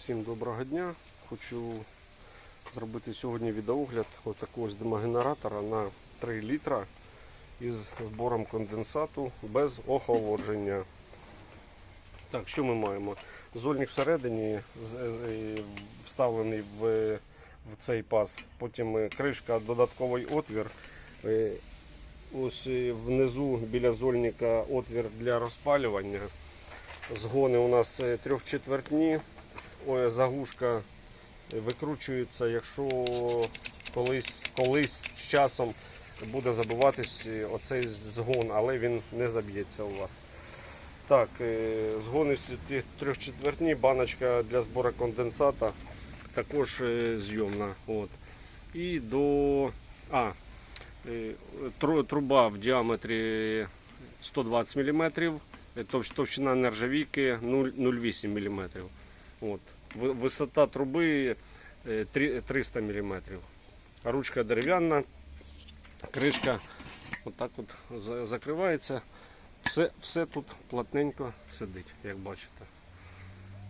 Всім доброго дня. Хочу зробити сьогодні відеогляд отакого ось димогенератора на 3 літра із збором конденсату без охолодження. Так, що ми маємо? Зольник всередині е, вставлений в, в цей паз. Потім е, кришка, додатковий отвір. Е, Ось е, внизу біля зольника отвір для розпалювання. Згони у нас е, трьохчетвертні. Ой, заглушка викручується, якщо колись, колись з часом буде забиватись е, оцей згон, але він не заб'ється у вас. Так, е, згони всі трьохчетвертні, баночка для збору конденсата також е, зйомна. От. І до. А, труба в діаметрі 120 мм, товщина нержавійки 0,08 мм. От. Ви- Висота труби е, 300 мм. Ручка дерев'яна, кришка отак от за- закривається. Все, все тут плотненько сидить, як бачите.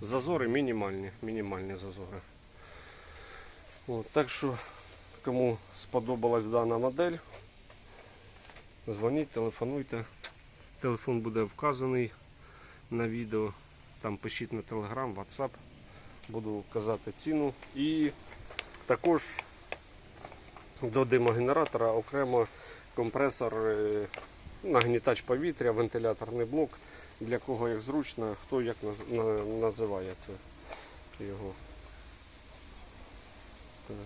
Зазори мінімальні, мінімальні зазори. От, так що, кому сподобалась дана модель, дзвоніть, телефонуйте. Телефон буде вказаний на відео. Там пишіть на Telegram, WhatsApp. Буду казати ціну. І також до димогенератора окремо компресор, е, нагнітач повітря, вентиляторний блок. Для кого як зручно, хто як називає це його. Так.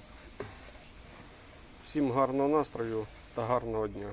Всім гарного настрою та гарного дня.